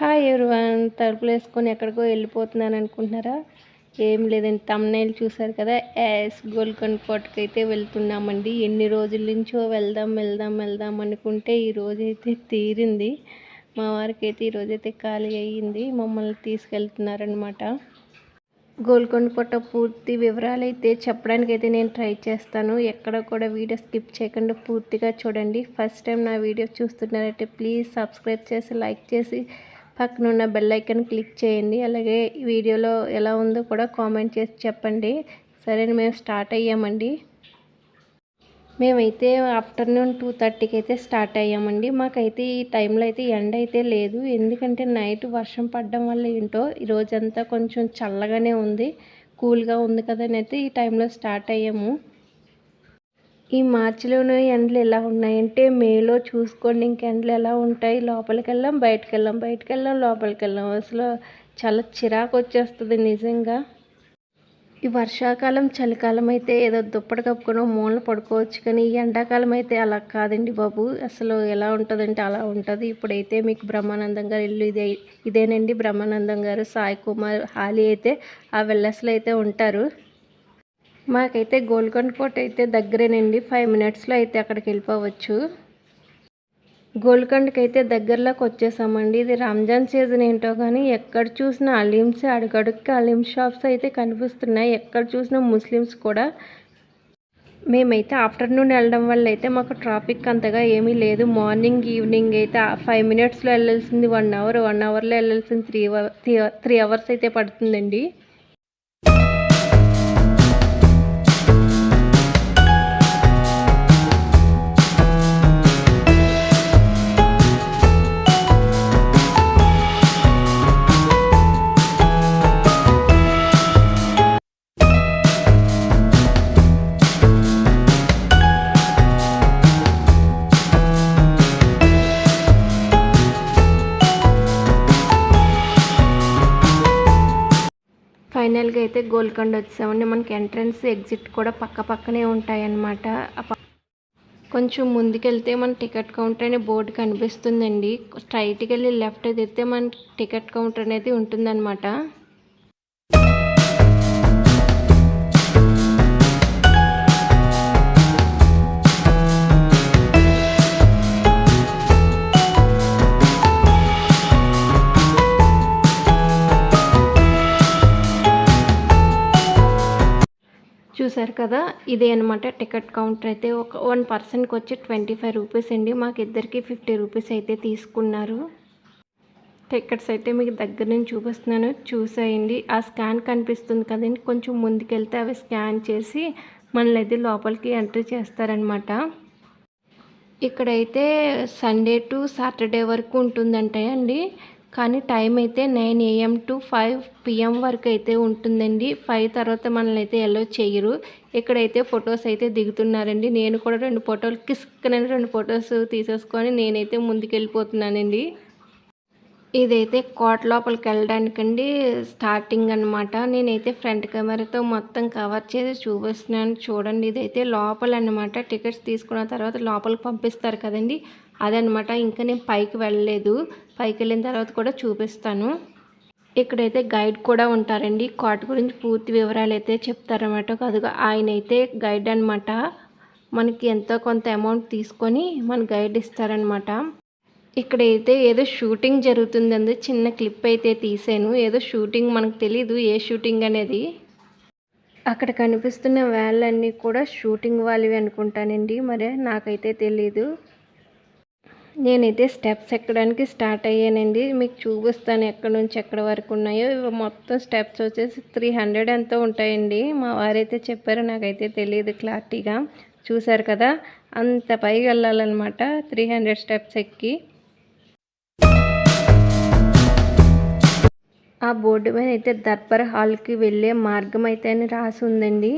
Hi everyone తలుపులు వేసుకొని ఎక్కడికో వెళ్ళిపోతున్నాను అనుకుంటున్నారా? ఏం లేదండి తమ్నైల్ చూసారు కదా యాస్ గోల్కొండ కోటకైతే అయితే వెళ్తున్నామండి. ఎన్ని రోజుల నుంచో వెళ్దాం వెళ్దాం వెళ్దాం అనుకుంటే ఈ రోజు అయితే తీరింది. మా వారికి అయితే ఈ రోజైతే ఖాళీ అయ్యింది మమ్మల్ని తీసుకెళ్తున్నారనమాట గోల్కొండ కోట పూర్తి వివరాలు అయితే చెప్పడానికి అయితే నేను ట్రై చేస్తాను. ఎక్కడ కూడా వీడియో స్కిప్ చేయకుండా పూర్తిగా చూడండి. ఫస్ట్ టైం నా వీడియో చూస్తున్నారంటే ప్లీజ్ సబ్స్క్రైబ్ చేసి లైక్ చేసి పక్కన ఉన్న బెల్ ఐకన్ క్లిక్ చేయండి. అలాగే వీడియోలో ఎలా ఉందో కూడా కామెంట్ చేసి చెప్పండి. సరే మేము స్టార్ట్ అయ్యామండి. మేమైతే ఆఫ్టర్నూన్ టూ థర్టీకి అయితే స్టార్ట్ అయ్యామండి. మాకైతే ఈ టైంలో అయితే ఎండ అయితే లేదు. ఎందుకంటే నైట్ వర్షం పడడం వల్ల ఏంటో ఈ రోజంతా కొంచెం చల్లగానే ఉంది. కూల్గా ఉంది కదా అయితే ఈ టైంలో స్టార్ట్ అయ్యాము. ఈ మార్చిలోనే ఎండలు ఎలా ఉన్నాయంటే మేలో చూసుకోండి ఇంక ఎండలు ఎలా ఉంటాయి లోపలికి వెళ్ళాం బయటకు వెళ్ళాం బయటకు వెళ్ళాం లోపలికి వెళ్ళాం అసలు చాలా చిరాకు వచ్చేస్తుంది నిజంగా. ఈ వర్షాకాలం చలికాలం అయితే ఏదో దుప్పటి కప్పుకొని మూలన పడుకోవచ్చు కానీ ఈ ఎండాకాలం అయితే అలా కాదండి బాబు. అసలు ఎలా ఉంటుందంటే అలా ఉంటుంది. ఇప్పుడైతే మీకు బ్రహ్మానందం గారు ఇల్లు ఇదే ఇదేనండి బ్రహ్మానందం గారు సాయి కుమార్ హాలి అయితే ఆ విల్లస్లో అయితే ఉంటారు. మాకైతే గోల్కొండ కోట అయితే దగ్గరేనండి. ఫైవ్ మినిట్స్లో అయితే అక్కడికి వెళ్ళిపోవచ్చు. గోల్కొండకి అయితే దగ్గరలోకి వచ్చేసామండి. ఇది రంజాన్ సీజన్ ఏంటో కానీ ఎక్కడ చూసినా అలీమ్స్ అడుగడుక్కి అలీమ్ షాప్స్ అయితే కనిపిస్తున్నాయి. ఎక్కడ చూసినా ముస్లిమ్స్ కూడా. మేమైతే ఆఫ్టర్నూన్ వెళ్ళడం వల్ల అయితే మాకు ట్రాఫిక్ అంతగా ఏమీ లేదు. మార్నింగ్ ఈవినింగ్ అయితే ఫైవ్ మినిట్స్లో వెళ్ళాల్సింది వన్ అవర్ వన్ అవర్లో వెళ్ళాల్సింది త్రీ త్రీ అవర్స్ అయితే పడుతుందండి. అయితే గోల్కొండ వచ్చామండి మనకి ఎంట్రన్స్ ఎగ్జిట్ కూడా పక్క పక్కనే ఉంటాయన్నమాట. కొంచెం ముందుకెళ్తే మన టికెట్ కౌంటర్ అనే బోర్డు కనిపిస్తుందండి. స్ట్రైట్కి వెళ్ళి లెఫ్ట్ తిరిగితే మన టికెట్ కౌంటర్ అనేది ఉంటుందన్నమాట. చూసారు కదా? ఇదే అనమాట టికెట్ కౌంటర్ అయితే. ఒక వన్ పర్సన్కి వచ్చి ట్వంటీ ఫైవ్ రూపీస్ అండి. మాకు ఇద్దరికి ఫిఫ్టీ రూపీస్ అయితే తీసుకున్నారు. టికెట్స్ అయితే మీకు దగ్గర నుంచి చూపిస్తున్నాను. చూసేయండి. ఆ స్కాన్ కనిపిస్తుంది కదండి. కొంచెం ముందుకెళ్తే అవి స్కాన్ చేసి మనల్ని అయితే లోపలికి ఎంట్రీ చేస్తారనమాట ఇక్కడైతే సండే టు సాటర్డే వరకు ఉంటుందంటాయండి కానీ టైం అయితే nine AM to five PM వరకు అయితే ఉంటుందండి. ఫైవ్ తర్వాత మనల్ని అయితే ఎల్లో చేయరు. ఇక్కడైతే ఫొటోస్ అయితే దిగుతున్నారండి. నేను కూడా రెండు ఫోటోలు కిస్కనని రెండు ఫొటోస్ తీసేసుకొని నేనైతే ముందుకెళ్ళిపోతున్నానండి. ఇదైతే కోట లోపలికి వెళ్ళడానికండి స్టార్టింగ్ అనమాట నేనైతే ఫ్రంట్ కెమెరాతో మొత్తం కవర్ చేసి చూపిస్తున్నాను. చూడండి ఇదైతే లోపల అనమాట టికెట్స్ తీసుకున్న తర్వాత లోపలికి పంపిస్తారు కదండి. అదనమాట. ఇంకా నేను పైకి వెళ్ళలేదు. పైకి వెళ్ళిన తర్వాత కూడా చూపిస్తాను. ఇక్కడైతే గైడ్ కూడా ఉంటారండి. కోట గురించి పూర్తి వివరాలు అయితే చెప్తారన్నమాట. కాదుగా ఆయన అయితే గైడ్ అనమాట మనకి ఎంతో కొంత అమౌంట్ తీసుకొని మన గైడ్ ఇస్తారనమాట ఇక్కడైతే ఏదో షూటింగ్ జరుగుతుందండి. చిన్న క్లిప్ అయితే తీసాను. ఏదో షూటింగ్ మనకు తెలీదు ఏ షూటింగ్ అనేది. అక్కడ కనిపిస్తున్న వ్యాన్లన్నీ కూడా షూటింగ్ వాళ్ళవి అనుకుంటానండి. మరి నాకైతే తెలీదు. నేనైతే స్టెప్స్ ఎక్కడానికి స్టార్ట్ అయ్యానండి. మీకు చూపిస్తాను ఎక్కడి నుంచి ఎక్కడ వరకు ఉన్నాయో. మొత్తం స్టెప్స్ వచ్చేసి త్రీ హండ్రెడ్ ఎంతో ఉంటాయండి. మా వారైతే చెప్పారు నాకైతే తెలియదు క్లారిటీగా. చూసారు కదా? అంత పైకి వెళ్ళాలన్నమాట త్రీ హండ్రెడ్ స్టెప్స్ ఎక్కి. ఆ బోర్డు మీద అయితే దర్బార్ హాల్కి వెళ్ళే మార్గం అయితే అని రాసి ఉందండి.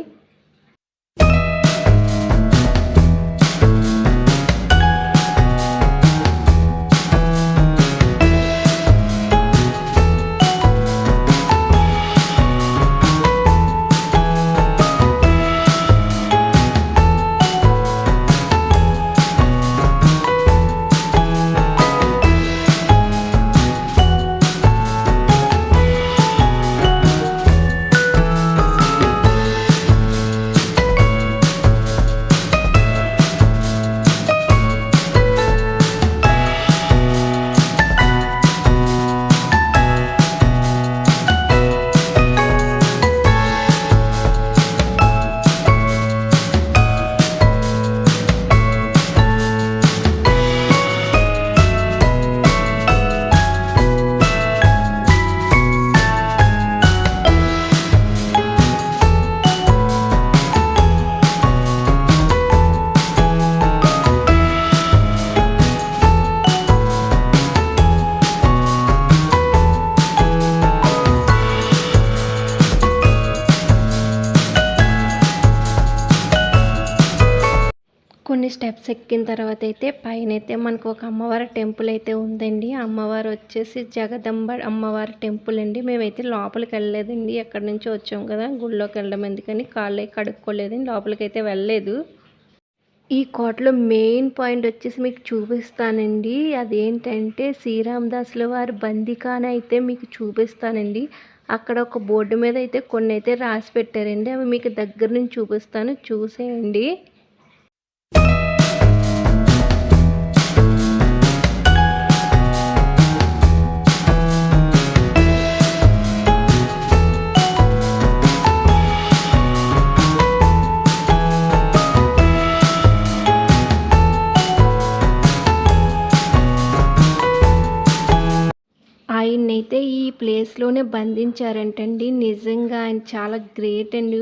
స్టెప్స్ ఎక్కిన తర్వాత అయితే పైన అయితే మనకు ఒక అమ్మవారి టెంపుల్ అయితే ఉందండి. అమ్మవారు వచ్చేసి జగదంబ అమ్మవారి టెంపుల్ అండి. మేమైతే లోపలికి వెళ్ళలేదండి. ఎక్కడి నుంచి వచ్చాం కదా గుళ్ళోకి వెళ్ళడం ఎందుకని కాళ్ళు కడుక్కోలేదండి. లోపలికి అయితే వెళ్ళలేదు. ఈ కోటలో మెయిన్ పాయింట్ వచ్చేసి మీకు చూపిస్తానండి. అదేంటంటే శ్రీరామదాసుల వారి బందికాన అయితే మీకు చూపిస్తానండి. అక్కడ ఒక బోర్డు మీద అయితే కొన్ని అయితే రాసి పెట్టారండి. అవి మీకు దగ్గర నుంచి చూపిస్తాను. చూసేయండి. ప్లేస్లోనే బంధించారంటండి. నిజంగా ఆయన చాలా గ్రేట్ అండి.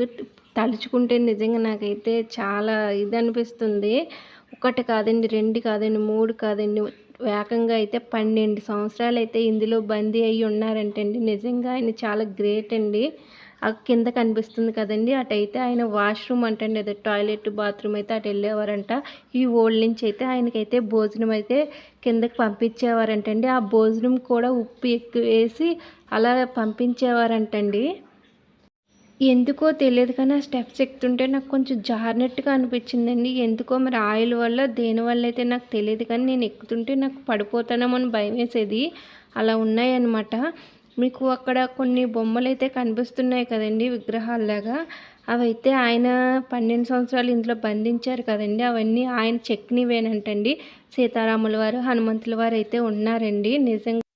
తలుచుకుంటే నిజంగా నాకైతే చాలా ఇది అనిపిస్తుంది. ఒకటి కాదండి రెండు కాదండి మూడు కాదండి. వేగంగా అయితే పన్నెండు సంవత్సరాలు అయితే ఇందులో బందీ అయ్యి ఉన్నారంటండి. నిజంగా ఆయన చాలా గ్రేట్ అండి. ఆ కింద కనిపిస్తుంది కదండి. అటైతే ఆయన వాష్రూమ్ అంటండి అదే టాయిలెట్ బాత్రూమ్ అయితే అటు వెళ్ళేవారంట. ఈ ఓల్డ్ నుంచి అయితే ఆయనకైతే భోజనం అయితే కిందకి పంపించేవారంటండి. ఆ భోజనం కూడా ఉప్పు ఎక్కువ వేసి అలా పంపించేవారంటండి. ఎందుకో తెలియదు కానీ ఆ స్టెప్స్ ఎక్కుతుంటే నాకు కొంచెం జారినట్టుగా అనిపించిందండి. ఎందుకో మరి ఆయిల్ వల్ల దేనివల్ల అయితే నాకు తెలియదు కానీ నేను ఎక్కుతుంటే నాకు పడిపోతానేమో అని భయం వేసేది. అలా ఉన్నాయన్నమాట. మీకు అక్కడ కొన్ని బొమ్మలు అయితే కనిపిస్తున్నాయి కదండి విగ్రహాల్లాగా. అవైతే ఆయన పన్నెండు సంవత్సరాలు ఇందులో బంధించారు కదండి. అవన్నీ ఆయన చెక్నివేనంటండి సీతారాముల వారు హనుమంతుల వారు అయితే ఉన్నారండి. నిజంగా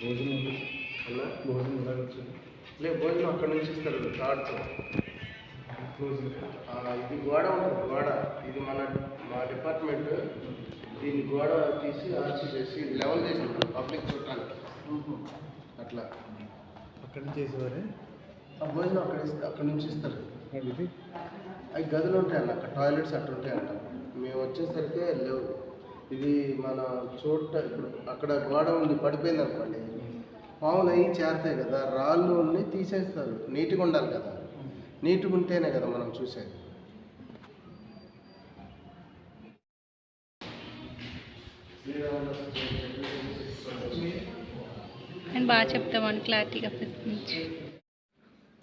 భోజనం అన్న భోజనం ఎలా వచ్చింది? లే భోజనం అక్కడ నుంచి ఇస్తారు థాట్తో ఇది గోడ ఉంటుంది గోడ. ఇది మన మా డిపార్ట్మెంట్. దీన్ని గోడ తీసి ఆర్చి చేసి లెవెల్ చేసి ఉంటుంది పబ్లిక్ చూడటానికి. అట్లా. అక్కడ నుంచి చేసేవారే? ఆ భోజనం అక్కడ ఇస్తే అక్కడ నుంచి ఇస్తారు. ఇది అవి గదులు ఉంటాయండి అక్కడ టాయిలెట్స్ అట్లా ఉంటాయంట మేము వచ్చేసరికి లేవు. ఇది మన చోట ఇప్పుడు అక్కడ గోడ ఉంది పడిపోయింది అనుకోండి. పాములు అవి చేరతాయి కదా రాళ్ళు ఉన్ని తీసేస్తారు నీట్గా ఉండాలి కదా. నీట్గా ఉంటేనే కదా మనం చూసేది. నేను బాగా చెప్తామని క్లారిటీగా ప్రశ్నించి.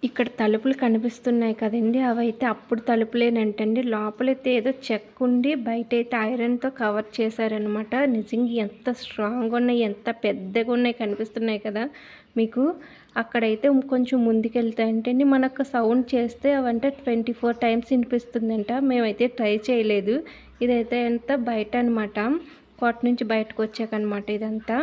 ఇక్కడ తలుపులు కనిపిస్తున్నాయి కదండి. అవైతే అప్పుడు తలుపులేనంటండి. లోపలైతే ఏదో చెక్ ఉండి బయట అయితే ఐరన్తో కవర్ చేశారనమాట నిజంగా ఎంత స్ట్రాంగ్ ఉన్నాయి ఎంత పెద్దగా ఉన్నాయి కనిపిస్తున్నాయి కదా మీకు. అక్కడైతే కొంచెం ముందుకెళ్తే అంటే మనకు సౌండ్ చేస్తే అవంటే ట్వంటీ ఫోర్ టైమ్స్ వినిపిస్తుందంట. మేమైతే ట్రై చేయలేదు. ఇదైతే ఎంత బయట అనమాట కోట నుంచి బయటకు వచ్చాకనమాట ఇదంతా.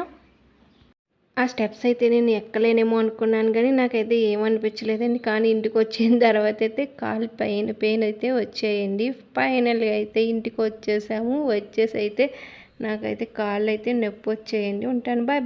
ఆ స్టెప్స్ అయితే నేను ఎక్కలేనేమో అనుకున్నాను కానీ నాకైతే ఏమనిపించలేదండి. కానీ ఇంటికి వచ్చిన తర్వాత అయితే కాలు పైన పెయిన్ అయితే వచ్చాయండి. ఫైనల్గా అయితే ఇంటికి వచ్చేసాము వచ్చేసి అయితే నాకైతే కాళ్ళు అయితే నొప్పి వచ్చాయండి ఉంటాను. బాయ్